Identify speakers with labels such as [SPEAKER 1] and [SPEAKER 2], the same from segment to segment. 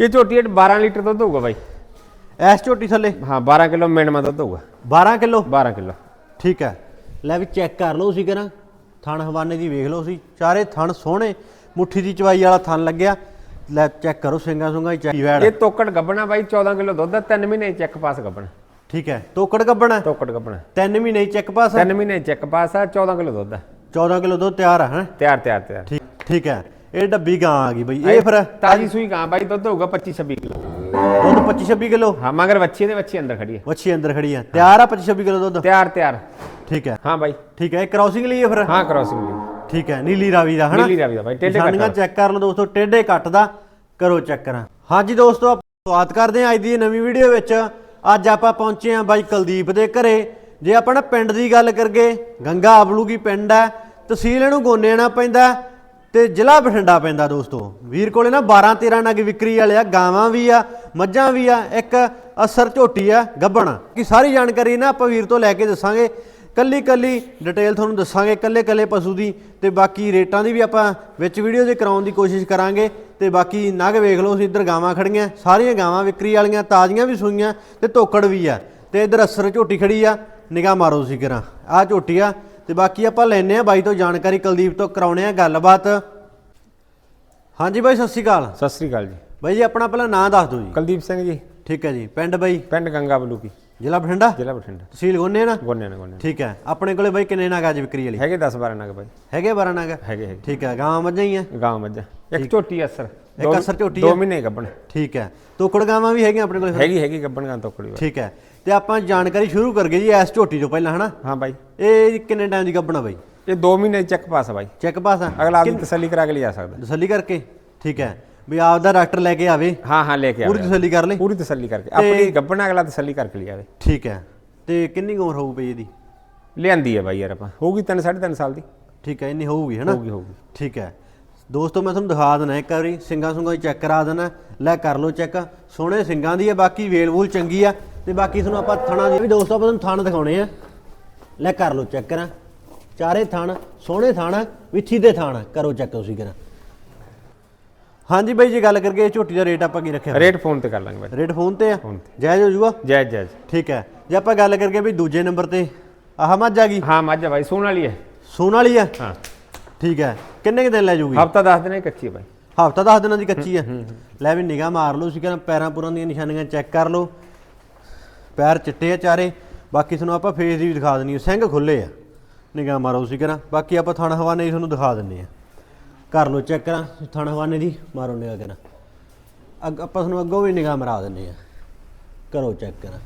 [SPEAKER 1] ਇਹ ਝੋਟੀ 12 ਲੀਟਰ ਦੁੱਧ ਹੋਊਗਾ ਬਾਈ।
[SPEAKER 2] ਐਸ ਝੋਟੀ ਥੱਲੇ?
[SPEAKER 1] ਹਾਂ 12 ਕਿਲੋ ਮਿੰਟ ਦੁੱਧ ਹੋਊਗਾ।
[SPEAKER 2] 12 ਕਿਲੋ?
[SPEAKER 1] 12 ਕਿਲੋ।
[SPEAKER 2] ਠੀਕ ਹੈ। ਲੈ ਵੀ ਚੈੱਕ ਕਰ ਲਓ ਸੀ ਕਰਾਂ ਥਣ ਹਵਾਨੇ ਦੀ ਵੇਖ ਲਓ ਸੀ ਚਾਰੇ ਥਣ ਸੋਹਣੇ ਮੁੱਠੀ ਦੀ ਚਵਾਈ ਵਾਲਾ ਥਣ ਲੱਗਿਆ। ਲੈ ਚੈੱਕ ਕਰੋ ਸਿੰਗਾ ਸੁੰਗਾ ਹੀ ਚੈੱਕ
[SPEAKER 1] ਇਹ ਤੋਕੜ ਗੱਬਣਾ ਬਾਈ 14 ਕਿਲੋ ਦੁੱਧ ਆ 3 ਮਹੀਨੇ ਚੈੱਕ ਪਾਸ ਗੱਬਣਾ।
[SPEAKER 2] ਠੀਕ ਹੈ। ਤੋਕੜ ਗੱਬਣਾ?
[SPEAKER 1] ਤੋਕੜ ਗੱਬਣਾ।
[SPEAKER 2] ਤਿੰਨ ਮਹੀਨੇ ਚੈੱਕ ਪਾਸ
[SPEAKER 1] 3 ਮਹੀਨੇ ਚੈੱਕ ਪਾਸ ਆ 14 ਕਿਲੋ ਦੁੱਧ ਆ
[SPEAKER 2] 14 ਕਿਲੋ ਦੁੱਧ ਤਿਆਰ ਹੈ ਹੈਂ?
[SPEAKER 1] ਤਿਆਰ ਤਿਆਰ ਤਿਆਰ।
[SPEAKER 2] ਠੀਕ ਠੀਕ ਹੈ। ਇਹ ਡੱਬੀ ਗਾਂ ਆ ਗਈ ਬਈ। ਇਹ ਫਿਰ
[SPEAKER 1] ਤਾਜੀ ਸੂਈ ਗਾਂ ਬਾਈ ਦੁੱਧ ਹੋਊਗਾ 25 26 ਕਿਲੋ।
[SPEAKER 2] ਦੁੱਧ 25 26 ਕਿਲੋ?
[SPEAKER 1] ਹਾਂ ਮਗਰ ਬੱਚੀ ਦੇ ਬੱਚੀ ਅੰਦਰ ਖੜੀ ਹੈ
[SPEAKER 2] ਵੱਛੀ ਅੰਦਰ ਖੜੀ ਹੈ ਤਿਆਰ ਆ 25 26 ਕਿਲੋ ਦੁੱਧ?
[SPEAKER 1] ਤਿਆਰ ਤਿਆਰ।
[SPEAKER 2] ਠੀਕ ਹੈ
[SPEAKER 1] ਹਾਂ ਬਾਈ।
[SPEAKER 2] ਠੀਕ ਹੈ ਇਹ ਕ੍ਰਾਸਿੰਗ ਲਈ ਹੈ ਫਿਰ?
[SPEAKER 1] ਹਾਂ ਕ੍ਰੋਸਿੰਗ ਲਈ।
[SPEAKER 2] ਠੀਕ ਹੈ ਨੀਲੀ ਰਾਵੀ ਦਾ ਹਨਾ?
[SPEAKER 1] ਨੀਲੀ ਰਾਵੀ ਦਾ ਬਾਈ, ਟੇਢੇ ਕੱਟ।
[SPEAKER 2] ਚੈੱਕ ਕਰ ਲਓ ਦੋਸਤੋ ਟੇਢੇ ਕੱਟ ਦਾ। ਕਰੋ ਚੈੱਕ ਕਰਾਂ। ਹਾਂਜੀ ਦੋਸਤੋ ਆਪਾਂ ਸਵਾਗਤ ਕਰਦੇ ਹਾਂ ਅੱਜ ਦੀ ਨਵੀਂ ਵੀਡੀਓ ਵਿੱਚ। ਅੱਜ ਆਪਾਂ ਪਹੁੰਚੇ ਹਾਂ ਬਾਈ ਕੁਲਦੀਪ ਦੇ ਘਰੇ। ਜੇ ਆਪਾਂ ਨਾ ਪਿੰਡ ਦੀ ਗੱਲ ਕਰਗੇ ਗੰਗਾ ਆਬਲੂ ਕੀ ਪਿੰਡ ਹੈ ਤਹਿਸੀਲ ਇਹਨੂੰ ਗੋਨੇਣਾ ਪੈਂਦਾ। ਤੇ ਜ਼ਿਲ੍ਹਾ ਬਠਿੰਡਾ ਪੈਂਦਾ ਦੋਸਤੋ। ਵੀਰ ਕੋਲੇ ਨਾ 12 13 ਨਗ ਵਿਕਰੀ ਵਾਲੇ ਆ, ਗਾਵਾਂ ਵੀ ਆ, ਮੱਝਾਂ ਵੀ ਆ, ਇੱਕ ਅਸਰ ਝੋਟੀ ਆ, ਗੱਬਣ। ਕਿ ਸਾਰੀ ਜਾਣਕਾਰੀ ਨਾ ਆਪਾਂ ਵੀਰ ਤੋਂ ਲੈ ਕੇ ਦੱਸਾਂਗੇ। ਕੱਲੀ ਕੱਲੀ ਡਿਟੇਲ ਤੁਹਾਨੂੰ ਦੱਸਾਂਗੇ ਕੱਲੇ ਕੱਲੇ ਪਸ਼ੂ ਦੀ ਤੇ ਬਾਕੀ ਰੇਟਾਂ ਦੀ ਵੀ ਆਪਾਂ ਵਿੱਚ ਵੀਡੀਓ ਦੇ ਕਰਾਉਣ ਦੀ ਕੋਸ਼ਿਸ਼ ਕਰਾਂਗੇ। ਤੇ ਬਾਕੀ ਨਗ ਵੇਖ ਲਓ, ਅਸੀਂ ਇੱਧਰ ਗਾਵਾਂ ਖੜੀਆਂ, ਸਾਰੀਆਂ ਗਾਵਾਂ ਵਿਕਰੀ ਵਾਲੀਆਂ, ਤਾਜ਼ੀਆਂ ਵੀ ਸੂਈਆਂ ਤੇ ਧੋਕੜ ਵੀ ਆ। ਤੇ ਇੱਧਰ ਅਸਰ ਝੋਟੀ ਖੜੀ ਆ, ਨਿਗਾਹ ਮਾਰੋ ਸੀ ਕਰਾਂ ਆ ਝੋਟੀ ਆ ਤੇ ਬਾਕੀ ਆਪਾਂ ਲੈਨੇ ਆ ਬਾਈ ਤੋਂ ਜਾਣਕਾਰੀ ਕੁਲਦੀਪ ਤੋਂ ਕਰਾਉਣੇ ਆ ਗੱਲਬਾਤ। ਹਾਂਜੀ ਬਾਈ ਸਤਿ ਸ਼੍ਰੀ ਅਕਾਲ।
[SPEAKER 1] ਸਤਿ ਸ੍ਰੀ ਅਕਾਲ ਜੀ।
[SPEAKER 2] ਬਾਈ ਜੀ ਆਪਣਾ ਪਹਿਲਾਂ ਨਾਂ ਦੱਸ ਦਿਓ ਜੀ।
[SPEAKER 1] ਕੁਲਦੀਪ ਸਿੰਘ ਜੀ।
[SPEAKER 2] ਠੀਕ ਹੈ ਜੀ ਪਿੰਡ ਬਾਈ?
[SPEAKER 1] ਪਿੰਡ ਗੰਗਾ ਬਲੂ ਕੀ
[SPEAKER 2] ਜ਼ਿਲ੍ਹਾ ਬਠਿੰਡਾ?
[SPEAKER 1] ਜ਼ਿਲ੍ਹਾ ਬਠਿੰਡਾ।
[SPEAKER 2] ਤਹਿਸੀਲ ਗੋਨੇ ਨਾ?
[SPEAKER 1] ਗੋਨੇ ਨੇ ਗੋਨੇ
[SPEAKER 2] ਠੀਕ ਹੈ। ਆਪਣੇ ਕੋਲੇ ਬਾਈ ਕਿੰਨੇ ਨਗ ਅੱਜ ਵਿਕਰੀ ਵਾਲੀ?
[SPEAKER 1] ਹੈਗੇ 10 12 ਨਗ ਬਾਈ।
[SPEAKER 2] ਹੈਗੇ 12 ਨਗ?
[SPEAKER 1] ਹੈਗੇ ਹੈਗੇ।
[SPEAKER 2] ਠੀਕ ਹੈ ਗਾਂ ਮੱਝਾਂ ਹੀ ਆ?
[SPEAKER 1] ਗਾਂ ਮੱਝਾਂ। ਇੱਕ ਝੋਟੀ ਅਸਰ
[SPEAKER 2] ਇੱਕ ਅਸਰ ਝੋਟੀ
[SPEAKER 1] ਦੋ
[SPEAKER 2] ਆ।
[SPEAKER 1] ਮਹੀਨੇ ਗੱਬਣ।
[SPEAKER 2] ਠੀਕ ਹੈ। ਤੋਕੜ ਗਾਵਾਂ ਵੀ ਹੈਗੀਆਂ ਆਪਣੇ ਕੋਲੇ?
[SPEAKER 1] ਹੈਗੀ ਹੈਗੀ ਗੱਬਣ ਗਾਂ ਤੋਕੜੀ
[SPEAKER 2] ਠੀਕ ਹੈ। ਤੇ ਆਪਾਂ ਜਾਣਕਾਰੀ ਸ਼ੁਰੂ ਕਰਗੇ ਜੀ ਐਸ ਝੋਟੀ ਤੋਂ ਪਹਿਲਾਂ ਹਨਾ?
[SPEAKER 1] ਹਾਂ ਬਾਈ।
[SPEAKER 2] ਇਹ ਕਿੰਨੇ ਟਾਈਮ ਦੀ ਗੱਬਣਾ ਬਾਈ?
[SPEAKER 1] ਇਹ 2 ਮਹੀਨੇ ਚੈੱਕ ਪਾਸ ਆ ਬਾਈ।
[SPEAKER 2] ਚੈੱਕ ਪਾਸ ਆ।
[SPEAKER 1] ਅਗਲਾ ਆਪਣੀ ਤਸੱਲੀ ਕਰਾ ਕੇ ਲਿਆ ਸਕਦਾ।
[SPEAKER 2] ਤਸੱਲੀ ਕਰਕੇ? ਠੀਕ ਹੈ। ਵੀ ਆਪ ਦਾ ਡਾਕਟਰ ਲੈ ਕੇ ਆਵੇ।
[SPEAKER 1] ਹਾਂ ਹਾਂ ਲੈ ਕੇ
[SPEAKER 2] ਪੂਰੀ
[SPEAKER 1] ਆਵੇ।
[SPEAKER 2] ਤਸੱਲੀ ਕਰ ਲਈ
[SPEAKER 1] ਪੂਰੀ ਤਸੱਲੀ ਕਰਕੇ। ਆਪਣੀ ਗੱਬਣ ਅਗਲਾ ਤਸੱਲੀ ਕਰਕੇ ਲਿਆਵੇ।
[SPEAKER 2] ਠੀਕ ਹੈ। ਤੇ ਕਿੰਨੀ ਉਮਰ ਹੋਊ ਬਈ ਇਹਦੀ?
[SPEAKER 1] ਲਿਆਂਦੀ ਹੈ ਬਾਈ ਯਾਰ ਆਪਾਂ। ਹੋਊਗੀ 3 3.5 ਸਾਲ ਦੀ।
[SPEAKER 2] ਠੀਕ ਹੈ ਇੰਨੀ ਹੋਊਗੀ ਹਨਾ?
[SPEAKER 1] ਹੋਊਗੀ ਹੋਊਗੀ।
[SPEAKER 2] ਠੀਕ ਹੈ। ਦੋਸਤੋ ਮੈਂ ਤੁਹਾਨੂੰ ਦਿਖਾ ਦੇਣਾ ਇੱਕ ਵਾਰੀ। ਸਿੰਗਾਂ ਸੁੰਗਾਂ ਚੈੱਕ ਕਰਾ ਦੇਣਾ। ਲੈ ਕਰ ਲਓ ਚੈੱਕ। ਸੋਹਣੇ ਸਿੰਗਾਂ ਦੀ ਹੈ ਬਾਕੀ ਵੇਲ ਵੂਲ ਚੰਗੀ ਆ। ਤੇ ਬਾਕੀ ਤੁਹਾਨੂੰ ਆਪਾਂ ਥਣਾ ਦੀ ਵੀ ਦੋਸਤੋ ਆਪਾਂ ਤੁਹਾਨੂੰ ਥਣ ਦਿਖਾਉਣੇ ਆ। ਲੈ ਕਰ ਲਓ ਚੈੱਕ ਕਰਾਂ। ਚਾਰੇ ਥਣ ਸੋਹਣੇ ਥਣ ਵਿੱਥੀ ਦੇ ਥਣ। ਕਰੋ ਚੈੱਕ ਤੁਸੀਂ ਕਰਾਂ। ਹਾਂਜੀ ਬਾਈ ਜੀ ਗੱਲ ਕਰਕੇ ਝੋਟੀ ਦਾ ਰੇਟ ਆਪਾਂ ਕੀ ਰੱਖਿਆ
[SPEAKER 1] ਰੇਟ ਫੋਨ ਤੇ ਕਰ ਲਾਂਗੇ ਬਾਈ।
[SPEAKER 2] ਰੇਟ ਫੋਨ ਤੇ ਆ?
[SPEAKER 1] ਫੋਨ
[SPEAKER 2] ਜਾਇਜ਼ ਹੋ ਜੂਗਾ
[SPEAKER 1] ਜਾਇਜ਼ ਜਾਇਜ਼।
[SPEAKER 2] ਠੀਕ ਹੈ। ਜੇ ਆਪਾਂ ਗੱਲ ਕਰਕੇ ਵੀ ਦੂਜੇ ਨੰਬਰ ਤੇ ਆਹ ਮੱਝ ਆ ਗਈ।
[SPEAKER 1] ਹਾਂ ਮੱਝ ਆ ਬਾਈ ਸੂਣ ਵਾਲੀ ਹੈ।
[SPEAKER 2] ਸੂਣ ਵਾਲੀ ਆ
[SPEAKER 1] ਹਾਂ।
[SPEAKER 2] ਠੀਕ ਹੈ। ਕਿੰਨੇ ਕੁ ਦਿਨ ਲੈ ਜੂਗੀ
[SPEAKER 1] ਹਫਤਾ 10 ਦਿਨ ਹੀ ਕੱਚੀ ਹੈ ਬਾਈ।
[SPEAKER 2] ਹਫਤਾ 10 ਦਿਨਾਂ ਦੀ ਕੱਚੀ ਆ ਲੈ ਵੀ ਨਿਗਾਹ ਮਾਰ ਲਓ ਸੀ ਕਹਿੰਦਾ ਪੈਰਾਂ ਪੁਰਾਂ ਦੀਆਂ ਨਿਸ਼ਾਨੀਆਂ ਚੈੱਕ ਕਰ ਲਓ। ਪੈਰ ਚਿੱਟੇ ਆ ਚਾਰੇ। ਬਾਕੀ ਤੁਹਾਨੂੰ ਆਪਾਂ ਫੇਸ ਦੀ ਵੀ ਦਿਖਾ ਦਿੰਨੀ ਆ ਸਿੰਘ ਖੁੱਲੇ ਆ। ਨਿਗਾਹ ਮਾਰੋ ਸੀ ਕਹਿੰਦਾ ਬਾਕੀ ਆਪਾਂ ਥਣ ਹਵਾਨੇ ਦੀ ਤੁਹਾਨੂੰ ਦਿਖਾ ਦਿੰਨੇ ਆ। ਕਰ ਲਓ ਚੈੱਕ ਕਰਾਂ ਥਣ ਹਵਾਨੇ ਦੀ ਮਾਰੋ ਨਿਗਾਹ ਕਰਾਂ ਅੱਗ ਆਪਾਂ ਤੁਹਾਨੂੰ ਅੱਗੋਂ ਵੀ ਨਿਗਾਹ ਮਰਾ ਦਿੰਨੇ ਆ ਕਰੋ ਚੈੱਕ ਕਰਾਂ।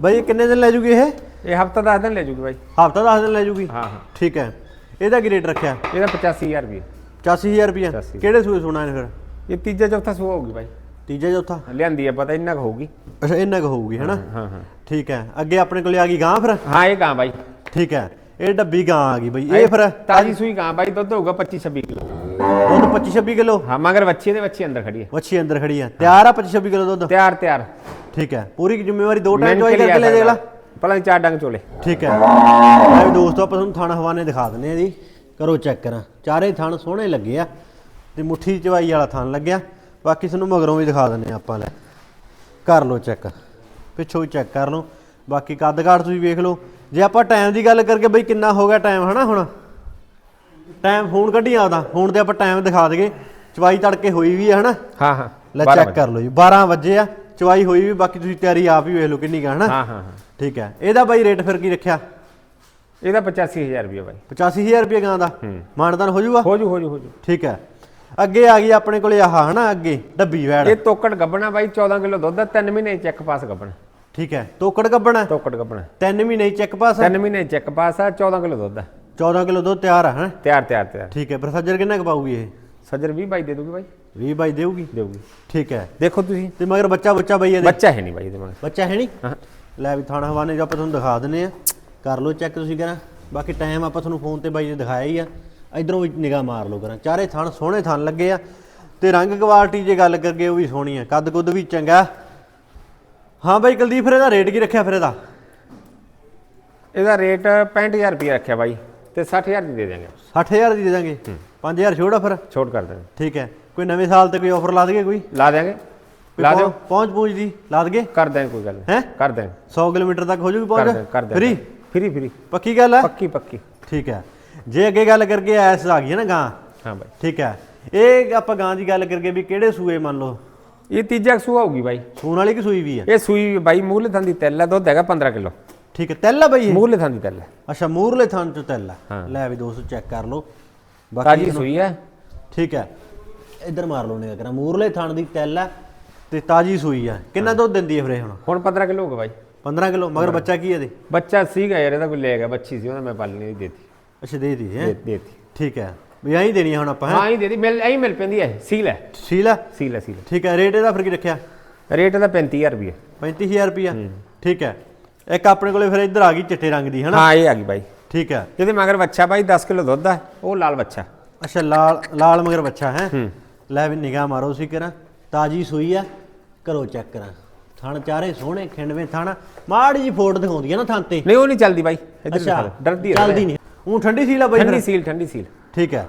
[SPEAKER 2] ਬਾਈ ਕਿੰਨੇ ਦਿਨ ਲੈ ਜੂਗੀ ਇਹ?
[SPEAKER 1] ਇਹ ਹਫਤਾ 10 ਦਿਨ ਲੈ ਜੂਗੀ ਬਾਈ।
[SPEAKER 2] ਹਫਤਾ 10 ਦਿਨ ਲੈ ਜੂਗੀ?
[SPEAKER 1] ਹਾਂ ਹਾਂ।
[SPEAKER 2] ਠੀਕ ਹੈ। ਇਹਦਾ ਕੀ ਰੇਟ ਰੱਖਿਆ?
[SPEAKER 1] ਇਹਦਾ 85000 ਰੁਪਏ
[SPEAKER 2] 84000 ਰੁਪਇਆ
[SPEAKER 1] 85,000
[SPEAKER 2] ਕਿਹੜੇ ਸੂਏ ਸੁਣਾ ਨੇ ਫਿਰ?
[SPEAKER 1] ਇਹ ਤੀਜਾ ਚੌਥਾ ਸੂਆ ਹੋਊਗੀ ਬਾਈ।
[SPEAKER 2] ਤੀਜਾ ਚੌਥਾ?
[SPEAKER 1] ਲਿਆਂਦੀ ਹੈ ਪਤਾ ਇੰਨਾ ਕੁ ਹੋਊਗੀ।
[SPEAKER 2] ਅੱਛਾ ਇੰਨਾ ਕੁ ਹੋਊਗੀ ਹੈਨਾ
[SPEAKER 1] ਹਾਂ ਹਾਂ।
[SPEAKER 2] ਠੀਕ ਹੈ। ਅੱਗੇ ਆਪਣੇ ਕੋਲੇ ਆ ਗਈ ਗਾਂ ਫਿਰ?
[SPEAKER 1] ਹਾਂ ਇਹ ਗਾਂ ਬਾਈ।
[SPEAKER 2] ਠੀਕ ਹੈ। ਇਹ ਡੱਬੀ ਗਾਂ ਆ ਗਈ ਬਈ। ਇਹ ਫਿਰ
[SPEAKER 1] ਤਾਜੀ ਸੂਈ ਗਾਂ ਬਾਈ ਦੁੱਧ ਹੋਊਗਾ 25 26 ਕਿਲੋ।
[SPEAKER 2] ਦੁੱਧ 25 26 ਕਿਲੋ?
[SPEAKER 1] ਹਾਂ ਮਗਰ ਬੱਚੀ ਦੇ ਬੱਚੀ ਅੰਦਰ ਖੜੀ ਹੈ
[SPEAKER 2] ਵੱਛੀ ਅੰਦਰ ਖੜੀ ਆ। ਤਿਆਰ ਆ 25 26 ਕਿਲੋ ਦੁੱਧ?
[SPEAKER 1] ਤਿਆਰ ਤਿਆਰ।
[SPEAKER 2] ਠੀਕ ਹੈ। ਪੂਰੀ ਜ਼ਿੰਮੇਵਾਰੀ ਦੋ ਟਾਈਮ
[SPEAKER 1] ਕੇ
[SPEAKER 2] ਕਰਕੇ ਲੈ ਦੇਲਾ
[SPEAKER 1] ਭਲਾ ਚਾਰ ਡੰਗ ਚੋਲੇ।
[SPEAKER 2] ਠੀਕ ਹੈ। ਲੈ ਵੀ ਦੋਸਤੋ ਆਪਾਂ ਤੁਹਾਨੂੰ ਥਣ ਹਵਾਨੇ ਦਿਖਾ ਦਿੰਨੇ ਆ ਜੀ। ਕਰੋ ਚੈੱਕ ਕਰਾਂ। ਚਾਰੇ ਥਣ ਸੋਹਣੇ ਲੱਗੇ ਆ ਤੇ ਮੁੱਠੀ ਚਵਾਈ ਵਾਲਾ ਥਣ ਲੱਗਿਆ। ਬਾਕੀ ਤੁਹਾਨੂੰ ਮਗਰੋਂ ਵੀ ਦਿਖਾ ਦਿੰਨੇ ਆ ਆਪਾਂ ਲੈ। ਕਰ ਲਓ ਚੈੱਕ। ਪਿੱਛੋਂ ਵੀ ਚੈੱਕ ਕਰ ਲਓ। ਬਾਕੀ ਕੱਦ ਕਾਠ ਤੁਸੀਂ ਵੇਖ ਲਓ। ਜੇ ਆਪਾਂ ਟਾਈਮ ਦੀ ਗੱਲ ਕਰਕੇ ਬਈ ਕਿੰਨਾ ਹੋ ਗਿਆ ਟਾਈਮ ਹਨਾ ਹੁਣ? ਟਾਈਮ ਫੋਨ ਕੱਢੀ ਆਦਾ ਹੁਣ ਤੇ ਆਪਾਂ ਟਾਈਮ ਦਿਖਾ ਦਈਏ। ਚਵਾਈ ਤੜਕੇ ਹੋਈ ਵੀ ਹੈ ਹਨਾ?
[SPEAKER 1] ਹਾਂ ਹਾਂ।
[SPEAKER 2] ਲੈ ਚੈੱਕ ਕਰ ਲਓ ਜੀ 12 ਵਜੇ ਆ ਚਵਾਈ ਹੋਈ ਵੀ ਬਾਕੀ ਤੁਸੀਂ ਤਿਆਰੀ ਆਪ ਹੀ ਵੇਖ ਲਓ ਕਿੰਨੀ ਕਾ ਹਨਾ?
[SPEAKER 1] ਹਾਂ ਹਾਂ ਹਾਂ।
[SPEAKER 2] ਠੀਕ ਹੈ। ਇਹਦਾ ਬਾਈ ਰੇਟ ਫਿਰ ਕੀ ਰੱਖਿਆ?
[SPEAKER 1] ਇਹਦਾ 85000 ਰੁਪਏ ਬਾਈ।
[SPEAKER 2] 85000 ਰੁਪਏ ਗਾਂ ਦਾ? ਮਾਨਦਾਨ ਹੋ ਜਾਊਗਾ
[SPEAKER 1] ਹੋ ਜੂ ਹੋ ਜੂ ਹੋ ਜੂ।
[SPEAKER 2] ਠੀਕ ਹੈ। ਅੱਗੇ ਆ ਗਈ ਆਪਣੇ ਕੋਲੇ ਆਹ ਹਨਾ ਅੱਗੇ ਡੱਬੀ ਵੈੜ।
[SPEAKER 1] ਇਹ ਤੋਕੜ ਗੱਬਣਾ ਬਾਈ 14 ਕਿਲੋ ਦੁੱਧ ਆ 3 ਮਹੀਨੇ ਚੈੱਕ ਪਾਸ ਗੱਬਣਾ।
[SPEAKER 2] ਠੀਕ ਹੈ ਤੋਕੜ ਗੱਬਣਾ
[SPEAKER 1] ਤੋਕੜ ਗੱਬਣਾ
[SPEAKER 2] ਤਿੰਨ ਮਹੀਨੇ ਚੈੱਕ ਪਾਸ
[SPEAKER 1] 3 ਮਹੀਨੇ ਚੈੱਕ ਪਾਸ ਆ 14 ਕਿਲੋ ਦੁੱਧ ਆ
[SPEAKER 2] 14 ਕਿਲੋ ਦੁੱਧ ਤਿਆਰ ਆ ਹੈ?
[SPEAKER 1] ਤਿਆਰ ਤਿਆਰ ਤਿਆਰ।
[SPEAKER 2] ਠੀਕ ਹੈ ਫਿਰ ਸੱਜਰ ਕਿੰਨਾ ਕੁ ਪਾਊਗੀ ਇਹ?
[SPEAKER 1] ਸੱਜਰ 20 ਬਾਈ ਦੇ ਦੂਗੀ ਬਾਈ।
[SPEAKER 2] 20 ਬਾਈ ਦੇਊਗੀ?
[SPEAKER 1] ਦੇਊਗੀ।
[SPEAKER 2] ਠੀਕ ਹੈ।
[SPEAKER 1] ਦੇਖੋ ਤੁਸੀਂ।
[SPEAKER 2] ਤੇ ਮਗਰ ਬੱਚਾ ਬੱਚਾ ਬਈ ਇਹਦੇ?
[SPEAKER 1] ਬੱਚਾ ਹੈ ਨਹੀਂ ਬਾਈ ਦੇ ਮਗਰ।
[SPEAKER 2] ਬੱਚਾ ਹੈ ਨਹੀਂ?
[SPEAKER 1] ਹਾਂ।
[SPEAKER 2] ਲੈ ਵੀ ਥਾਣਾ ਹਵਾਨੇ ਜੋ ਆਪਾਂ ਤੁਹਾਨੂੰ ਦਿਖਾ ਦਿੰਨੇ ਆ ਕਰ ਲਓ ਚੈੱਕ ਤੁਸੀਂ ਕਰਾਂ। ਬਾਕੀ ਟਾਈਮ ਆਪਾਂ ਤੁਹਾਨੂੰ ਫੋਨ ਤੇ ਬਾਈ ਨੇ ਦਿਖਾਇਆ ਹੀ ਆ। ਇਧਰੋਂ ਵੀ ਨਿਗਾਹ ਮਾਰ ਲਓ ਕਰਾਂ। ਚਾਰੇ ਥਣ ਸੋਹਣੇ ਥਣ ਲੱਗੇ ਆ। ਤੇ ਰੰਗ ਕੁਆਲਿਟੀ ਜੇ ਗੱਲ ਕਰਗੇ ਉਹ ਵੀ ਸੋਹਣੀ ਆ। ਕੱਦ ਕੁੱਦ ਵੀ ਚੰਗਾ। ਹਾਂ ਬਾਈ ਕੁਲਦੀਪ ਫਿਰ ਇਹਦਾ ਰੇਟ ਕੀ ਰੱਖਿਆ ਫਿਰ ਇਹਦਾ?
[SPEAKER 1] ਇਹਦਾ ਰੇਟ 65000 ਰੁਪਏ ਰੱਖਿਆ ਬਾਈ ਤੇ 60000 ਦੀ ਦੇ ਦਿਆਂਗੇ।
[SPEAKER 2] 60000 ਦੀ ਦੇ ਦਾਂਗੇ 5000 ਛੋੜਾ ਫਿਰ?
[SPEAKER 1] ਛੋਟ ਕਰ ਦਾਂਗੇ
[SPEAKER 2] ਠੀਕ ਹੈ। ਕੋਈ ਨਵੇਂ ਸਾਲ ਤੇ ਕੋਈ ਆਫਰ ਲਾ ਦਈਏ ਕੋਈ?
[SPEAKER 1] ਲਾ ਦੇਾਂਗੇ
[SPEAKER 2] ਕੋਈ
[SPEAKER 1] ਲਾ ਦਿਓ।
[SPEAKER 2] ਪਹੁੰਚ- ਪਹੁੰਚ ਦੀ ਲਾ ਦਈਏ
[SPEAKER 1] ਕਰ ਦੇਾਂਗੇ ਕੋਈ ਗੱਲ
[SPEAKER 2] ਹੈਂ?
[SPEAKER 1] ਕਰ ਦੇਾਂਗੇ
[SPEAKER 2] 100 ਕਿਲੋਮੀਟਰ ਤੱਕ ਹੋ ਜੂਗੀ ਪਹੁੰਚ?
[SPEAKER 1] ਦੇ ਕਰ ਦੇ
[SPEAKER 2] ਫ੍ਰੀ?
[SPEAKER 1] Free free.
[SPEAKER 2] ਪੱਕੀ ਗੱਲ ਹੈ?
[SPEAKER 1] ਪੱਕੀ ਪੱਕੀ।
[SPEAKER 2] ਠੀਕ ਹੈ। ਜੇ ਅੱਗੇ ਗੱਲ ਕਰਕੇ ਐਸ ਆ ਗਈ ਹੈ ਨਾ ਗਾਂ?
[SPEAKER 1] ਹਾਂ ਬਾਈ।
[SPEAKER 2] ਠੀਕ ਹੈ। ਇਹ ਆਪਾਂ ਗਾਂ ਦੀ ਗੱਲ ਕਰਕੇ ਵੀ ਕਿਹੜੇ ਸੂਏ ਮੰਨ ਲਓ?
[SPEAKER 1] ਇਹ ਤੀਜਾ ਸੂਆ ਹੋਊਗੀ ਬਾਈ।
[SPEAKER 2] ਸੂਣ ਵਾਲੀ ਕਿ ਸੂਈ ਵੀ ਹੈ
[SPEAKER 1] ਇਹ ਸੂਈ ਬਾਈ ਮੂਲੇ ਥਾਂ ਦੀ ਤਿੱਲ ਹੈ ਦੁੱਧ ਹੈਗਾ 15 ਕਿਲੋ।
[SPEAKER 2] ਠੀਕ ਹੈ ਤੈਲਾ ਬਈ ਇਹ?
[SPEAKER 1] ਮੂਲੇ ਥਾਂ ਦੀ ਤਿੱਲ ਹੈ
[SPEAKER 2] ਅੱਛਾ ਮੂਰਲੇ ਥਾਂ ਚ ਤੈਲਾ
[SPEAKER 1] ਹਾਂ।
[SPEAKER 2] ਲੈ ਵੀ ਦੋਸਤੋ ਚੈੱਕ ਕਰ ਲਓ।
[SPEAKER 1] ਤਾਜੀ ਸੂਈ ਹੈ
[SPEAKER 2] ਠੀਕ ਹੈ। ਇੱਧਰ ਮਾਰ ਲਓ ਨੇ ਕਰਾਂ ਮੂਰਲੇ ਥਣ ਦੀ ਤੈਲਾ ਤੇ ਤਾਜੀ ਸੂਈ ਆ। ਕਿੰਨਾ ਦੁੱਧ ਦਿੰਦੀ ਹੈ ਫਿਰ ਇਹ ਹੁਣ?
[SPEAKER 1] ਹੁਣ 15 ਕਿਲੋ ਹੋਊਗਾ ਬਾਈ।
[SPEAKER 2] 15 ਕਿਲੋ ਮਗਰ ਬੱਚਾ ਕੀ ਹੈ ਇਹਦੇ?
[SPEAKER 1] ਬੱਚਾ ਸੀਗਾ ਯਾਰ ਇਹਦਾ ਕੋਈ ਲੈ ਗਿਆ ਬੱਚੀ ਸੀ ਉਹਦਾ ਮੈਂ ਪਾਲਣੀ ਨਹੀਂ ਦੇਤੀ।
[SPEAKER 2] ਅੱਛਾ ਦੇ ਦੀ ਹੈ।
[SPEAKER 1] ਦੇ ਦੇਤੀ।
[SPEAKER 2] ਠੀਕ ਹੈ। ਵੀ ਐਂ ਦੇਣੀ ਹੈ ਹੁਣ ਆਪਾਂ ਹੈਂ?
[SPEAKER 1] ਹਾਂ ਹੀ ਦੇਤੀ ਮਿਲ ਐਂ ਮਿਲ ਪੈਂਦੀ ਹੈ ਸੀਲ ਹੈ
[SPEAKER 2] ਸੀਲ ਆ
[SPEAKER 1] ਸੀਲ ਹੈ ਸੀਲ ਹੈ।
[SPEAKER 2] ਠੀਕ ਹੈ ਰੇਟ ਇਹਦਾ ਫਿਰ ਕੀ ਰੱਖਿਆ?
[SPEAKER 1] ਰੇਟ ਇਹਦਾ 35000 ਰੁਪਏ
[SPEAKER 2] 35000 ਰੁਪਿਆ ਠੀਕ ਹੈ ਇੱਕ ਆਪਣੇ ਕੋਲੇ ਫਿਰ ਇੱਧਰ ਆ ਗਈ ਚਿੱਟੇ ਰੰਗ ਦੀ ਹਨਾ?
[SPEAKER 1] ਹਾਂ ਇਹ ਆ ਗਈ ਬਾਈ।
[SPEAKER 2] ਠੀਕ ਹੈ
[SPEAKER 1] ਇਹਦੇ ਮਗਰ ਬੱਚਾ ਬਾਈ 10 ਕਿਲੋ ਦੁੱਧ ਆ ਉਹ ਲਾਲ ਬੱਚਾ
[SPEAKER 2] ਅੱਛਾ ਲਾਲ ਲਾਲ ਮਗਰ ਬੱਚਾ ਹੈ?
[SPEAKER 1] ਹੂੰ।
[SPEAKER 2] ਲੈ ਵੀ ਨਿਗਾਹ ਮਾਰੋ ਸੀ ਕਰਾਂ ਤਾਜੀ ਸੂਈ ਆ ਕਰੋ ਚੈੱਕ ਕਰਾਂ। ਥਣ ਚਾਰੇ ਸੋਹਣੇ ਖਿੰਡਵੇਂ ਥਣ। ਮਾੜੀ ਜੀ ਫੋਟ ਦਿਖਾਉਂਦੀ ਆ ਨਾ ਥਣ ਤੇ।
[SPEAKER 1] ਨਹੀਂ ਉਹ ਨਹੀਂ ਚੱਲਦੀ ਬਾਈ। ਇੱਧਰ ਦਿਖਾ ਦੇ, ਡਰਦੀ ਹੈ
[SPEAKER 2] ਚੱਲਦੀ ਨਹੀਂ। ਉਹ ਠੰਡੀ ਸੀ ਲਾ ਬਾਈ
[SPEAKER 1] ਠੰਡੀ। ਸੀਲ ਠੰਡੀ ਸੀਲ।
[SPEAKER 2] ਠੀਕ ਹੈ।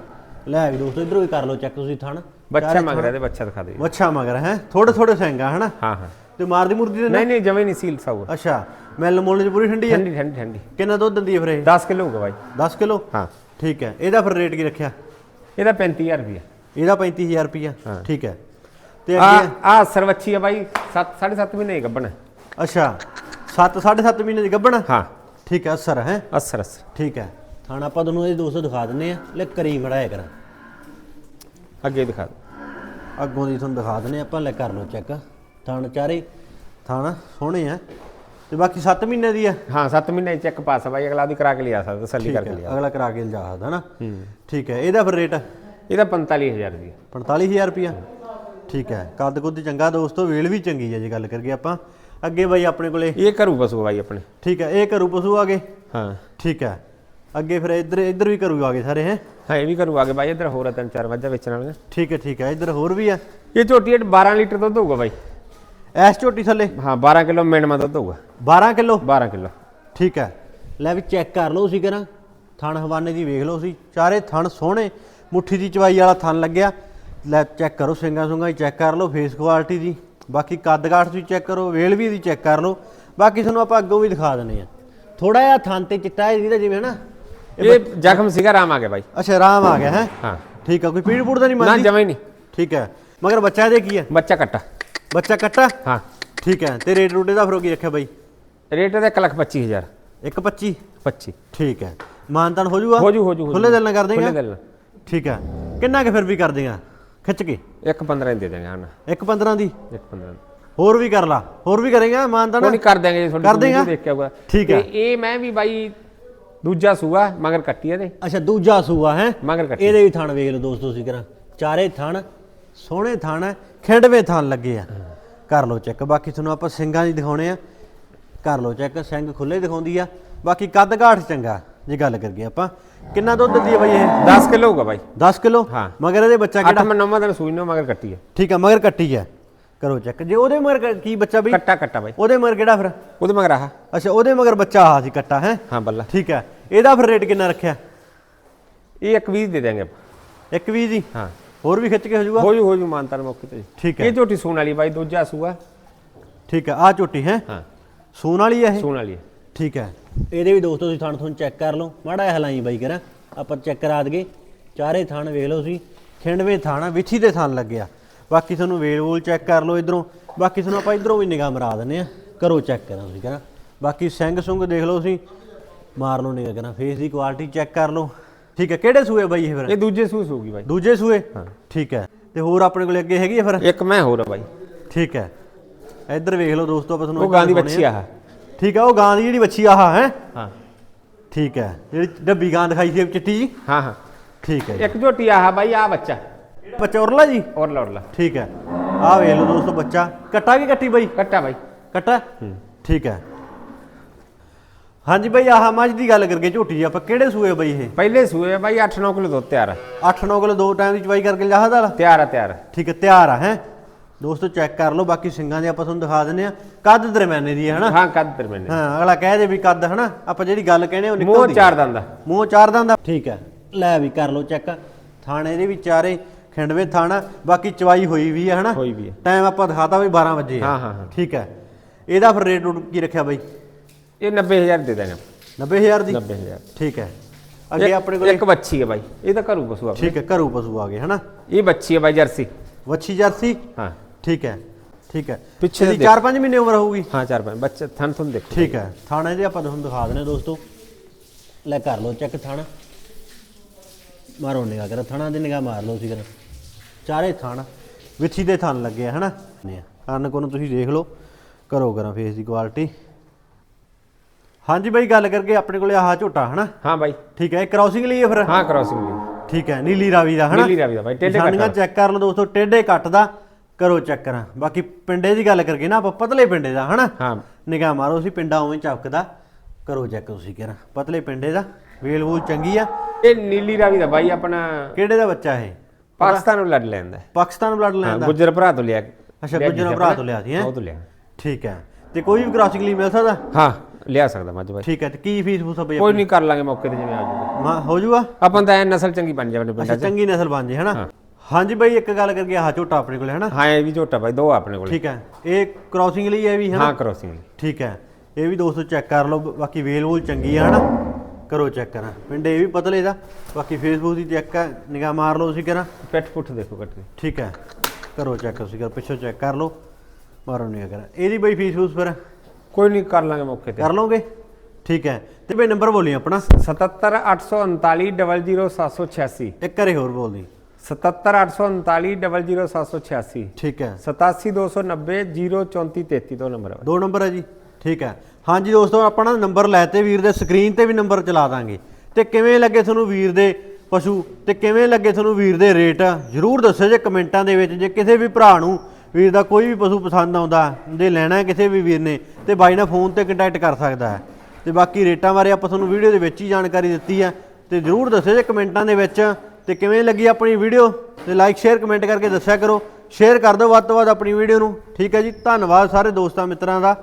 [SPEAKER 2] ਲੈ ਵੀ ਦੋਸਤੋ ਇਧਰੋਂ ਵੀ ਕਰ ਲਓ ਚੈੱਕ ਤੁਸੀਂ ਥਣ।
[SPEAKER 1] ਬੱਚਾ ਮਗਰ
[SPEAKER 2] ਥਣ-
[SPEAKER 1] ਇਹਦੇ ਬੱਚਾ ਦਿਖਾ ਦੇ
[SPEAKER 2] ਵੱਛਾ ਮਗਰ ਹੈ? ਥੋੜੇ ਥੋੜੇ ਸਿੰਗਾ ਹਨਾ?
[SPEAKER 1] ਹਾਂ ਹਾਂ।
[SPEAKER 2] ਤੇ ਮਾਰਦੀ ਮੁਰਦੀ
[SPEAKER 1] ਨਹੀਂ ਨਹੀਂ ਜਮੇ ਨਹੀਂ ਸੀਲ ਸਾਊ
[SPEAKER 2] ਅੱਛਾ ਮੈਲ ਮੁੱਲ ਚ ਪੂਰੀ ਠੰਡੀ ਹੈ?
[SPEAKER 1] ਠੰਡੀ ਠੰਡੀ ਠੰਡੀ।
[SPEAKER 2] ਕਿੰਨਾ ਦੁੱਧ ਦਿੰਦੀ ਹੈ ਫਿਰ ਇਹ?
[SPEAKER 1] 10 ਕਿਲੋ ਹੋਊਗਾ ਬਾਈ।
[SPEAKER 2] 10 ਕਿਲੋ?
[SPEAKER 1] ਹਾਂ।
[SPEAKER 2] ਠੀਕ ਹੈ। ਇਹਦਾ ਫਿਰ ਰੇਟ ਕੀ ਰੱਖਿਆ?
[SPEAKER 1] ਇਹਦਾ 35000 ਰੁਪਏ
[SPEAKER 2] ਇਹਦਾ 35000 ਰੁਪਿਆ
[SPEAKER 1] ਹਾਂ।
[SPEAKER 2] ਠੀਕ ਹੈ। ਤੇ
[SPEAKER 1] ਆ
[SPEAKER 2] ਅੱਗੇ?
[SPEAKER 1] ਆ ਸਰਵੱਛੀ ਆ ਬਾਈ। 7 7.5 ਮਹੀਨੇ ਦੀ ਗੱਬਣ। ਹੈ।
[SPEAKER 2] ਅੱਛਾ 7 7.5 ਮਹੀਨੇ ਦੀ ਗੱਭਣ
[SPEAKER 1] ਹਾਂ।
[SPEAKER 2] ਠੀਕ ਹੈ ਅਸਰ ਹੈ?
[SPEAKER 1] ਅਸਰ ਅਸਰ।
[SPEAKER 2] ਠੀਕ ਹੈ। ਥਾਣਾ ਆਪਾਂ ਤੁਹਾਨੂੰ ਇਹ ਦੋਸਤੋ ਦਿਖਾ ਦਿੰਨੇ ਆ ਲੈ ਕਰੀ ਮੜਾਇਆ ਕਰਾਂ।
[SPEAKER 1] ਅੱਗੇ ਦਿਖਾ ਦਿਓ।
[SPEAKER 2] ਅੱਗੋਂ ਦੀ ਤੁਹਾਨੂੰ ਦਿਖਾ ਦਿੰਨੇ ਆਪਾਂ ਲੈ ਕਰ ਲਓ ਚੈੱਕ ਥਾਣ ਚਾਰੇ ਥਾਣ ਸੋਹਣੇ ਆ। ਤੇ ਬਾਕੀ 7 ਮਹੀਨੇ ਦੀ ਆ?
[SPEAKER 1] ਹਾਂ 7 ਮਹੀਨੇ ਚੈੱਕ ਪਾਸ ਬਾਈ ਅਗਲਾ ਦੀ ਕਰਾ ਕੇ ਲਿਆ ਸਕਦਾ ਤਸੱਲੀ ਕਰਕੇ ਲਿਆ
[SPEAKER 2] ਅਗਲਾ ਕਰਾ ਕੇ ਲਿਜਾ ਸਕਦਾ ਨਾ
[SPEAKER 1] ਹੂੰ।
[SPEAKER 2] ਠੀਕ ਹੈ ਇਹਦਾ ਫਿਰ ਰੇਟ
[SPEAKER 1] ਇਹਦਾ 45000 ਰੁਪਏ
[SPEAKER 2] 45000 ਰੁਪਿਆ ਠੀਕ ਹੈ ਕੱਦ ਕੁੱਦ ਚੰਗਾ ਦੋਸਤੋ ਵੇਲ ਵੀ ਚੰਗੀ ਹੈ ਜੇ ਗੱਲ ਕਰੀਏ ਆਪਾਂ। ਅੱਗੇ ਬਾਈ ਆਪਣੇ ਕੋਲੇ?
[SPEAKER 1] ਇਹ ਕਰੂ ਬਸੂ ਬਾਈ ਆਪਣੇ।
[SPEAKER 2] ਠੀਕ ਹੈ ਇਹ ਕਰੂ ਪਸ਼ੂ ਆ ਗਏ?
[SPEAKER 1] ਹਾਂ।
[SPEAKER 2] ਠੀਕ ਹੈ ਅੱਗੇ ਫਿਰ ਇੱਧਰ ਇੱਧਰ ਵੀ ਕਰੂ ਆ ਗਏ ਸਾਰੇ ਹੈ?
[SPEAKER 1] ਹਾਂ ਇਹ ਵੀ ਕਰੂ ਆਗੇ ਬਾਈ ਇੱਧਰ ਹੋਰ ਆ ਤਿੰਨ ਚਾਰ ਮੱਝਾਂ ਵੇਚਣ ਵਾਲੀਆਂ।
[SPEAKER 2] ਠੀਕ ਹੈ ਠੀਕ ਹੈ। ਇੱਧਰ ਹੋਰ ਵੀ ਆ।
[SPEAKER 1] ਇਹ ਝੋਟੀ 12 ਲੀਟਰ ਦੁੱਧ ਹੋਊਗਾ ਬਾਈ।
[SPEAKER 2] ਐਸ ਝੋਟੀ ਥੱਲੇ?
[SPEAKER 1] ਹਾਂ 12 ਕਿਲੋ ਮਿੰਟ ਦੁੱਧ ਹੋਊਗਾ।
[SPEAKER 2] 12 ਕਿਲੋ?
[SPEAKER 1] 12 ਕਿਲੋ।
[SPEAKER 2] ਠੀਕ ਹੈ। ਲੈ ਵੀ ਚੈੱਕ ਕਰ ਲਓ ਸੀ ਕਰਾਂ ਥਣ ਹਵਾਨੇ ਦੀ ਵੇਖ ਲਓ ਸੀ ਚਾਰੇ ਥਣ ਸੋਹਣੇ। ਮੁੱਠੀ ਦੀ ਚਵਾਈ ਵਾਲਾ ਥਣ ਲੱਗਿਆ। ਲੈ ਚੈੱਕ ਕਰੋ ਸਿੰਗਾ ਸੁੰਗਾ ਹੀ ਚੈੱਕ ਕਰ ਲਓ ਫੇਸ ਕੁਆਲਿਟੀ ਦੀ। ਬਾਕੀ ਕੱਦ ਕਾਠ ਵੀ ਚੈੱਕ ਕਰੋ ਵੇਲ ਵੀ ਦੀ ਚੈੱਕ ਕਰ ਲਓ। ਬਾਕੀ ਤੁਹਾਨੂੰ ਆਪਾਂ ਅੱਗੋਂ ਵੀ ਦਿਖਾ ਦਿੰਨੇ ਆ ਥੋੜਾ ਜਿਹਾ ਥਣ ਤੇ ਚਿੱਟਾ ਹੈ ਜਿਹਦਾ ਜਿਵੇਂ ਨਾ?
[SPEAKER 1] ਇਹ ਜ਼ਖਮ ਸੀਗਾ ਰਾਮ ਆ ਗਿਆ ਬਾਈ।
[SPEAKER 2] ਅੱਛਾ ਆਰਾਮ ਆ ਗਿਆ ਹੈ?
[SPEAKER 1] ਹਾਂ।
[SPEAKER 2] ਠੀਕ ਆ ਕੋਈ ਪੀੜ ਪੂੜ ਤਾਂ ਨਹੀਂ
[SPEAKER 1] ਨਾ
[SPEAKER 2] ਮੰਨਦੀ?
[SPEAKER 1] ਜਮਾ ਹੀ ਨਹੀਂ।
[SPEAKER 2] ਠੀਕ ਹੈ। ਮਗਰ ਬੱਚਾ ਇਹਦੇ ਕੀ ਹੈ?
[SPEAKER 1] ਬੱਚਾ ਕੱਟਾ।
[SPEAKER 2] ਬੱਚਾ ਕੱਟਾ?
[SPEAKER 1] ਹਾਂ।
[SPEAKER 2] ਠੀਕ ਹੈ ਤੇ ਰੇਟ ਰੂਟੇ ਦਾ ਫਿਰ ਉਹ ਕੀ ਰੱਖਿਆ ਬਾਈ?
[SPEAKER 1] ਰੇਟ ਇਹਦਾ 125000
[SPEAKER 2] ਇੱਕ 25
[SPEAKER 1] 25
[SPEAKER 2] ਠੀਕ ਹੈ। ਮਾਨਤਨ ਹੋ ਜੂਗਾ?
[SPEAKER 1] ਹੋ ਜੂ ਹੋ ਜੂ ਹੋ
[SPEAKER 2] ਖੁੱਲੇ ਦਿਲ ਨਾਲ ਕਰ ਦੇਗਾ?
[SPEAKER 1] ਖੁੱਲੇ ਦਿਲ ਨਾਲ।
[SPEAKER 2] ਠੀਕ ਹੈ। ਕਿੰਨਾ ਕੁ ਫਿਰ ਵੀ ਕਰ ਦੇਗਾ? ਖਿੱਚ ਕੇ।
[SPEAKER 1] ਇੱਕ 15 ਦੇ ਦੇਂਗੇ ਹਾਂ
[SPEAKER 2] ਇੱਕ 15 ਦੀ?
[SPEAKER 1] ਇੱਕ 15
[SPEAKER 2] ਹੋਰ ਵੀ ਕਰ ਲਾ। ਹੋਰ ਵੀ ਕਰੇਗਾ ਮਾਨਤਨ?
[SPEAKER 1] ਨਹੀਂ ਕਰ ਦੇਂਗੇ ਤੁਹਾਡੀ
[SPEAKER 2] ਕਰ ਦੇਂਗਾ?
[SPEAKER 1] ਵੀਡੀਓ ਦੇਖ ਕੇ ਆਊਗਾ।
[SPEAKER 2] ਠੀਕ ਹੈ।
[SPEAKER 1] ਤੇ ਇਹ ਮੈਂ ਵੀ ਬਾਈ ਦੂਜਾ ਸੂਆ ਮਗਰ ਕੱਟੀ ਇਹਦੇ।
[SPEAKER 2] ਅੱਛਾ ਦੂਜਾ ਸੂਆ ਹੈ?
[SPEAKER 1] ਮਗਰ ਕੱਟੀ।
[SPEAKER 2] ਇਹਦੇ ਵੀ ਥਣ ਵੇਖ ਲਓ ਦੋਸਤੋ ਤੁਸੀਂ ਕਰਾਂ ਚਾਰੇ ਥਣ ਸੋਹਣੇ ਥਣ ਹੈ ਖਿੰਡਵੇਂ ਥਣ ਲੱਗੇ ਆ। ਕਰ ਲਓ ਚੈੱਕ। ਬਾਕੀ ਤੁਹਾਨੂੰ ਆਪਾਂ ਸਿੰਘਾਂ ਦੀ ਦਿਖਾਉਣੇ ਆ। ਕਰ ਲਓ ਚੈੱਕ ਸਿੰਘ ਖੁੱਲੇ ਦਿਖਾਉਂਦੀ ਆ। ਬਾਕੀ ਕੱਦ ਘਾਟ ਚੰਗਾ ਜੇ ਗੱਲ ਕਰੀਏ ਆਪਾਂ। ਕਿੰਨਾ ਦੁੱਧ ਦਿੰਦੀ ਹੈ ਬਾਈ ਇਹ?
[SPEAKER 1] 10 ਕਿਲੋ ਹੋਊਗਾ ਬਾਈ।
[SPEAKER 2] 10 ਕਿਲੋ?
[SPEAKER 1] ਹਾਂ।
[SPEAKER 2] ਮਗਰ ਇਹਦੇ ਬੱਚਾ ਕਿਹੜਾ?
[SPEAKER 1] ਮੈਂ ਨੌਵਾਂ ਦਿਨ ਸੂਈ ਨੂੰ ਮਗਰ ਕੱਟੀ ਹੈ
[SPEAKER 2] ਠੀਕ ਆ ਮਗਰ ਕੱਟੀ ਹੈ ਕਰੋ ਚੈੱਕ ਜੇ ਉਹਦੇ ਮਗਰ ਕ- ਬੱਚਾ ਬਈ?
[SPEAKER 1] ਕੱਟਾ ਕੱਟਾ ਬਾਈ।
[SPEAKER 2] ਉਹਦੇ ਮਗਰ ਕਿਹੜਾ ਫਿਰ?
[SPEAKER 1] ਉਹਦੇ ਮਗਰ ਆਹ।
[SPEAKER 2] ਅੱਛਾ ਉਹਦੇ ਮਗਰ ਬੱਚਾ ਆ ਸੀ ਕੱਟਾ ਹੈ?
[SPEAKER 1] ਹਾਂ ਬੱਲਾ।
[SPEAKER 2] ਠੀਕ ਹੈ। ਇਹਦਾ ਫਿਰ ਰੇਟ ਕਿੰਨਾ ਰੱਖਿਆ?
[SPEAKER 1] ਇਹ ਇੱਕ 20 ਦੇ ਦੇਂਗੇ ਆਪਾਂ।
[SPEAKER 2] ਇੱਕ ਵੀਹ ਦੀ?
[SPEAKER 1] ਹਾਂ।
[SPEAKER 2] ਹੋਰ ਵੀ ਖਿੱਚ ਕੇ ਹੋ ਜਾਊਗਾ?
[SPEAKER 1] ਹੋ ਜੂ ਹੋ ਜੂ ਮਾਨਤਾ ਦੇ ਮੌਕੇ ਤੇ
[SPEAKER 2] ਠੀਕ ਹੈ।
[SPEAKER 1] ਇਹ ਝੋਟੀ ਸੂਣ ਵਾਲੀ ਬਾਈ ਦੂਜਾ ਸੂਆ
[SPEAKER 2] ਠੀਕ ਹੈ ਆ ਝੋਟੀ ਹੈ?
[SPEAKER 1] ਹਾਂ।
[SPEAKER 2] ਸੂਣ ਵਾਲੀ ਹੈ ਇਹ?
[SPEAKER 1] ਸੂਣ ਵਾਲੀ ਹੈ।
[SPEAKER 2] ਠੀਕ ਹੈ। ਇਹਦੇ ਵੀ ਦੋਸਤੋ ਤੁਸੀਂ ਥਣ ਥਣ ਚੈੱਕ ਕਰ ਲਓ। ਮਾੜਾ ਜਿਹਾ ਹਲਾਈ ਬਾਈ ਕਰਾਂ। ਆਪਾਂ ਚੈੱਕ ਕਰਾ ਦਗੇ ਚਾਰੇ ਥਣ ਵੇਖ ਲਓ ਤੁਸੀਂ। ਖਿੰਡਵੇਂ ਥਾਣਾ ਵਿਥੀ ਦੇ ਥਣ ਲੱਗਿਆ। ਬਾਕੀ ਤੁਹਾਨੂੰ ਵੇਲ ਵੂਲ ਚੈੱਕ ਕਰ ਲਓ ਇਧਰੋਂ। ਬਾਕੀ ਤੁਹਾਨੂੰ ਆਪਾਂ ਇਧਰੋਂ ਵੀ ਨਿਗਾਹ ਮਰਾ ਦਿੰਨੇ ਆ ਕਰੋ ਚੈੱਕ ਕਰਾਂ ਤੁਸੀਂ ਕਰਾਂ। ਬਾਕੀ ਸਿੰਘ ਸੁੰਗ ਦੇਖ ਲਓ ਤੁਸੀਂ। ਮਾਰ ਲਓ ਨਿਗਾਹ ਕਰਾਂ। ਫੇਸ ਦੀ ਕੁਆਲਿਟੀ ਚੈੱਕ ਕਰ ਲਓ। ਠੀਕ ਹੈ ਕਿਹੜੇ ਸੂਏ ਬਾਈ ਇਹ ਫਿਰ?
[SPEAKER 1] ਇਹ ਦੂਜੇ ਸੂਏ ਸੂਗੀ ਬਾਈ।
[SPEAKER 2] ਦੂਜੇ ਸੂਏ? ਠੀਕ ਹੈ। ਤੇ ਹੋਰ ਆਪਣੇ ਕੋਲ ਅੱਗੇ ਹੈਗੀ ਆ ਫਿਰ?
[SPEAKER 1] ਇੱਕ ਮੈਂ ਹੋਰ ਆ ਬਾਈ।
[SPEAKER 2] ਠੀਕ ਹੈ। ਇੱਧਰ ਵੇਖ ਲਓ ਦੋਸਤੋ ਆਪਾਂ ਤੁਹਾਨੂੰ
[SPEAKER 1] ਉਹ ਗਾਂ ਦੀ ਬੱਚੀ
[SPEAKER 2] ਆ।
[SPEAKER 1] ਆਹ।
[SPEAKER 2] ਠੀਕ ਹੈ ਉਹ ਗਾਂ ਦੀ ਜਿਹੜੀ ਬੱਚੀ ਆਹ ਹੈ?
[SPEAKER 1] ਹਾਂ।
[SPEAKER 2] ਠੀਕ ਹੈ। ਜਿਹੜੀ ਡੱਬੀ ਗਾਂ ਦਿਖਾਈ ਸੀ ਚਿੱਟੀ
[SPEAKER 1] ਹਾਂ ਹਾਂ।
[SPEAKER 2] ਠੀਕ ਹੈ।
[SPEAKER 1] ਇੱਕ ਝੋਟੀ ਆਹ ਬਾਈ ਆ ਬੱਚਾ।
[SPEAKER 2] ਬੱਚਾ ਉਰਲਾ ਜੀ?
[SPEAKER 1] ਔਰ ਲੌੜਲਾ
[SPEAKER 2] ਠੀਕ ਹੈ। ਆਹ ਵੇਖ ਲਓ ਦੋਸਤੋ ਬੱਚਾ। ਕੱਟਾ ਕੀ ਕੱਟੀ ਬਾਈ?
[SPEAKER 1] ਕੱਟਾ ਬਾਈ।
[SPEAKER 2] ਕੱਟਾ? ਠੀਕ ਹੈ। ਹਾਂਜੀ ਬਾਈ ਆਹ ਮੱਝ ਦੀ ਗੱਲ ਕਰਕੇ ਝੋਟੀ ਜੀ ਆਪਾਂ ਕਿਹੜੇ ਸੂਏ ਬਾਈ ਇਹ?
[SPEAKER 1] ਪਹਿਲੇ ਸੂਏ ਬਾਈ 8-9 ਕਿਲੋ ਦੁੱਧ ਤਿਆਰ ਆ।
[SPEAKER 2] 8-9 ਕਿਲੋ ਦੋ ਟਾਈਮ ਦੀ ਚਵਾਈ ਕਰਕੇ ਲਿਆ ਦਾ
[SPEAKER 1] ਤਿਆਰ ਆ ਤਿਆਰ ਆ।
[SPEAKER 2] ਠੀਕ ਹੈ ਤਿਆਰ ਆ ਹੈ? ਦੋਸਤੋ ਚੈੱਕ ਕਰ ਲਓ ਬਾਕੀ ਸਿੰਘਾਂ ਦੇ ਆਪਾਂ ਤੁਹਾਨੂੰ ਦਿਖਾ ਦਿੰਨੇ ਆ। ਕੱਦ ਦਰਮਿਆਨੇ ਦੀ ਹੈ ਹਨਾ?
[SPEAKER 1] ਹਾਂ ਕੱਦ ਮੈਨੇ
[SPEAKER 2] ਹਾਂ ਅਗਲਾ ਕਹਿ ਦੇ ਵੀ ਕੱਦ ਹਨਾ? ਆਪਾਂ ਜਿਹੜੀ ਗੱਲ ਕਹਿੰਦੇ ਉਹ
[SPEAKER 1] ਮੂੰਹ
[SPEAKER 2] ਨਿਕਲਦੀ
[SPEAKER 1] ਚਾਰ ਦੰਦ
[SPEAKER 2] ਮੂੰਹ ਚਾਰ ਦੰਦ ਦਾ ਠੀਕ ਹੈ ਲੈ ਵੀ ਕਰ ਲਓ ਚੈੱਕ। ਥਾਣੇ ਦੇ ਵੀ ਚਾਰੇ ਖਿੰਡਵੇਂ ਥਾਣਾ ਬਾਕੀ ਚਵਾਈ ਹੋਈ ਵੀ ਹੈ ਹਨਾ?
[SPEAKER 1] ਹੋਈ ਵੀ ਹੈ
[SPEAKER 2] ਟਾਈਮ ਆਪਾਂ ਦਿਖਾਤਾ ਵੀ 12 ਵਜੇ
[SPEAKER 1] ਹਾਂ ਹਾਂ ਹਾਂ।
[SPEAKER 2] ਠੀਕ ਹੈ। ਇਹਦਾ ਫਿਰ ਰੇਟ ਰੂਟ ਕੀ ਰੱਖਿਆ ਬਾਈ?
[SPEAKER 1] ਇਹ 90000 ਦੇ ਦੇਣਾ।
[SPEAKER 2] 90000 ਦੀ?
[SPEAKER 1] 90000
[SPEAKER 2] ਠੀਕ ਹੈ। ਅੱਗੇ ਆਪਣੇ ਕੋਲ
[SPEAKER 1] ਇੱਕ ਬੱਚੀ ਹੈ ਬਾਈ। ਇਹ ਤਾਂ ਘਰੂ ਪਸ਼ੂ ਆ
[SPEAKER 2] ਠੀਕ ਹੈ ਘਰੂ ਪਸ਼ੂ ਆ ਗਏ ਹਨਾ?
[SPEAKER 1] ਇਹ ਬੱਚੀ ਹੈ ਬਾਈ ਜਰਸੀ।
[SPEAKER 2] ਵੱਛੀ ਜਰਸੀ?
[SPEAKER 1] ਹਾਂ।
[SPEAKER 2] ਠੀਕ ਹੈ ਠੀਕ ਹੈ।
[SPEAKER 1] ਪਿੱਛੇ
[SPEAKER 2] ਦੀ
[SPEAKER 1] ਦੇਖ।
[SPEAKER 2] 4-5 ਮਹੀਨੇ ਉਮਰ ਹੋਊਗੀ?
[SPEAKER 1] ਹਾਂ ਚਾਰ ਪੰਜ ਬੱਚੇ ਥਣ ਥਣ ਦੇਖੋ।
[SPEAKER 2] ਠੀਕ ਹੈ। ਥਾਣਾ ਇਹਦੇ ਆਪਾਂ ਤੁਹਾਨੂੰ ਦਿਖਾ ਹਾਂ ਦੋਸਤੋ। ਲੈ ਕਰ ਲਓ ਚੈੱਕ ਥਾਣਾ। ਮਾਰੋ ਨਿਗਾਹ ਕਰ। ਥਾਣਾ ਦੀ ਨਿਗਾਹ ਮਾਰ ਲਓ ਸੀ ਕਰ। ਚਾਰੇ ਥਾਣ ਵਿੱਥੀ ਦੇ ਥਣ ਲੱਗੇ ਆ ਹਨਾ? ਕੰਨ ਕੋਨ ਤੁਸੀਂ ਦੇਖ ਲਓ ਕਰੋ ਕਰਾਂ ਫੇਸ ਦੀ ਕੁਆਲਿਟੀ ਹਾਂਜੀ ਬਾਈ ਗੱਲ ਕਰਕੇ ਆਪਣੇ ਕੋਲੇ ਆਹ ਝੋਟਾ ਹਨਾ?
[SPEAKER 1] ਹਾਂ ਬਾਈ।
[SPEAKER 2] ਠੀਕ ਹੈ ਕ੍ਰਾਸਿੰਗ ਲਈ ਹੈ ਫਿਰ?
[SPEAKER 1] ਹਾਂ ਕ੍ਰਾਸਿੰਗ ਲਈ।
[SPEAKER 2] ਠੀਕ ਹੈ ਨੀਲੀ ਰਾਵੀ ਦਾ ਹਨਾ?
[SPEAKER 1] ਨੀਲੀ ਰਾਵੀ ਦਾ ਬਾਈ, ਟੇਢੇ ਕੱਟ ਦਾ।
[SPEAKER 2] ਚੈੱਕ ਕਰ ਲਓ ਦੋਸਤੋ ਟੇਢੇ ਕੱਟ ਦਾ ਕਰੋ ਚੈੱਕ ਕਰਾਂ। ਬਾਕੀ ਪਿੰਡੇ ਦੀ ਗੱਲ ਕਰਕੇ ਨਾ ਆਪਾਂ ਪਤਲੇ ਪਿੰਡੇ ਦਾ ਹਨਾ?
[SPEAKER 1] ਹਾਂ।
[SPEAKER 2] ਨਿਗਾਹ ਮਾਰੋ ਸੀ ਪਿੰਡਾ ਉਵੇਂ ਚਪਕਦਾ ਕਰੋ ਚੈੱਕ ਤੁਸੀਂ ਕਿਹੜਾ ਪਤਲੇ ਪਿੰਡੇ ਦਾ ਵੇਲ ਵੂਲ ਚੰਗੀ ਆ।
[SPEAKER 1] ਇਹ ਨੀਲੀ ਰਾਵੀ ਦਾ ਬਾਈ ਆਪਣਾ
[SPEAKER 2] ਕਿਹੜੇ ਦਾ ਬੱਚਾ ਇਹ?
[SPEAKER 1] ਪਾਕਿਸਤਾਨ ਨੂੰ ਲੜ ਲੈਂਦਾ ਹੈ।
[SPEAKER 2] ਪਾਕਿਸਤਾਨ ਬਲੱਡ
[SPEAKER 1] ਹਾਂ
[SPEAKER 2] ਲੈਣ ਦਾ
[SPEAKER 1] ਗੁੱਜਰ ਭਰਾ ਤੋਂ ਲਿਆ
[SPEAKER 2] ਅੱਛਾ ਗੁੱਜਰਾਂ ਭਰਾ। ਤੋਂ ਲਿਆ ਸੀ ਹੈਂ?
[SPEAKER 1] ਉਹ ਤੋਂ ਲਿਆ।
[SPEAKER 2] ਠੀਕ ਹੈ। ਤੇ ਕੋਈ ਵੀ ਕ੍ਰਾਸਿੰਗ ਲਈ ਮਿਲ ਸਕਦਾ?
[SPEAKER 1] ਹਾਂ ਲਿਆ ਸਕਦਾ ਮੱਝ ਬਾਈ
[SPEAKER 2] ਠੀਕ ਹੈ ਤੇ ਕੀ ਫੀਸ ਫੂਸ ਬਈ
[SPEAKER 1] ਕੋਈ ਨਹੀਂ ਕਰ ਲਾਂਗੇ ਮੌਕੇ ਤੇ ਜਿਵੇਂ ਆ ਜਾਊਗਾ।
[SPEAKER 2] ਮਾ ਹੋ ਜੂਗਾ
[SPEAKER 1] ਆਪਾਂ ਤਾਂ ਐ ਨਸਲ ਚੰਗੀ ਬਣ ਜਾਵੇ ਪਿੰਡਾਂ 'ਚ।
[SPEAKER 2] ਚੰਗੀ ਨਸਲ ਬਣ ਜੇ ਹਨਾ? ਹਾਂਜੀ ਬਾਈ ਇੱਕ ਗੱਲ ਕਰਕੇ ਆਹ ਝੋਟਾ ਆਪਣੇ ਕੋਲੇ ਹਨਾ?
[SPEAKER 1] ਹਾਂ ਇਹ ਵੀ ਝੋਟਾ ਬਾਈ ਦੋ ਆਪਣੇ ਕੋਲ।
[SPEAKER 2] ਠੀਕ ਹੈ। ਇਹ ਕ੍ਰਾਸਿੰਗ ਲਈ ਹੈ ਵੀ ਹਨਾ?
[SPEAKER 1] ਹਾਂ ਕ੍ਰਾਸਿੰਗ
[SPEAKER 2] ਠੀਕ ਹੈ। ਇਹ ਵੀ ਦੋਸਤੋ ਚੈੱਕ ਕਰ ਲਓ ਬਾਕੀ ਵੇਲ ਵੂਲ ਚੰਗੀ ਆ ਹਨਾ? ਕਰੋ ਚੈੱਕ ਕਰਾਂ। ਪਿੰਡੇ ਇਹ ਵੀ ਪਤਲੇ ਦਾ ਬਾਕੀ ਫੇਸਬੁੱਕ ਦੀ ਚੈੱਕ ਨਿਗਾਹ ਮਾਰ ਲਓ ਤੁਸੀਂ ਕਰਾਂ।
[SPEAKER 1] ਪਿੱਠ ਪੁੱਠ ਦੇਖੋ ਕੱਟ ਕੇ
[SPEAKER 2] ਠੀਕ ਹੈ ਕਰੋ ਚੈੱਕ ਤੁਸੀਂ ਕਰ ਪਿੱਛੋਂ ਚੈੱਕ ਕਰ ਲਓ ਮਾਰੋ ਨਿਗਾਹ ਕਰਾਂ ਇਹਦੀ ਬਈ ਫੀਸ ਫੂਸ ਫਿਰ?
[SPEAKER 1] ਕੋਈ ਨਹੀਂ ਕਰ ਲਾਂਗੇ ਮੌਕੇ ਤੇ।
[SPEAKER 2] ਕਰ ਲਓਗੇ? ਠੀਕ ਹੈ ਤੇ ਬਈ ਨੰਬਰ ਬੋਲੀ ਆਪਣਾ।
[SPEAKER 1] 77839
[SPEAKER 2] ਇੱਕ ਵਾਰੀ ਹੋਰ ਬੋਲਦੀ।
[SPEAKER 1] 77839
[SPEAKER 2] ਠੀਕ ਹੈ।
[SPEAKER 1] 87290 ਦੋ ਨੰਬਰ ਆ
[SPEAKER 2] ਦੋ ਨੰਬਰ ਹੈ ਜੀ। ਠੀਕ ਹੈ ਹਾਂਜੀ ਦੋਸਤੋ, ਆਪਾਂ ਨਾ ਨੰਬਰ ਲੈਤੇ ਵੀਰ ਦੇ ਸਕਰੀਨ ਤੇ ਵੀ ਨੰਬਰ ਚਲਾ ਦਾਂਗੇ। ਤੇ ਕਿਵੇਂ ਲੱਗੇ ਤੁਹਾਨੂੰ ਵੀਰ ਦੇ ਪਸ਼ੂ? ਤੇ ਕਿਵੇਂ ਲੱਗੇ ਤੁਹਾਨੂੰ ਵੀਰ ਦੇ ਰੇਟ? ਜਰੂਰ ਦੱਸਿਓ ਜੇ ਕਮੈਂਟਾਂ ਦੇ ਵਿੱਚ, ਜੇ ਕਿਸੇ ਵੀ ਭਰਾ ਨੂੰ ਵੀਰ ਦਾ ਕੋਈ ਵੀ ਪਸ਼ੂ ਪਸੰਦ ਆਉਂਦਾ ਜੇ ਲੈਣਾ ਕਿਸੇ ਵੀ ਵੀਰ ਨੇ, ਤੇ ਬਾਈ ਨਾਲ ਫੋਨ ਤੇ ਕੰਟੈਕਟ ਕਰ ਸਕਦਾ ਹੈ। ਤੇ ਬਾਕੀ ਰੇਟਾਂ ਬਾਰੇ ਆਪਾਂ ਤੁਹਾਨੂੰ ਵੀਡੀਓ ਦੇ ਵਿੱਚ ਹੀ ਜਾਣਕਾਰੀ ਦਿੱਤੀ ਹੈ। ਤੇ ਜਰੂਰ ਦੱਸਿਓ ਜੇ ਕਮੈਂਟਾਂ ਦੇ ਵਿੱਚ ਤੇ ਕਿਵੇਂ ਲੱਗੀ ਆਪਣੀ ਵੀਡੀਓ? ਤੇ ਲਾਈਕ ਸ਼ੇਅਰ ਕਮੈਂਟ ਕਰਕੇ ਦੱਸਿਆ ਕਰੋ। ਸ਼ੇਅਰ ਕਰ ਦਿਓ ਵੱਧ ਤੋਂ ਵੱਧ ਆਪਣੀ ਵੀਡੀਓ ਨੂੰ। ਠੀਕ ਹੈ ਜੀ, ਧੰਨਵਾਦ ਸਾਰੇ ਦੋਸਤਾਂ ਮਿੱਤਰਾਂ ਦਾ।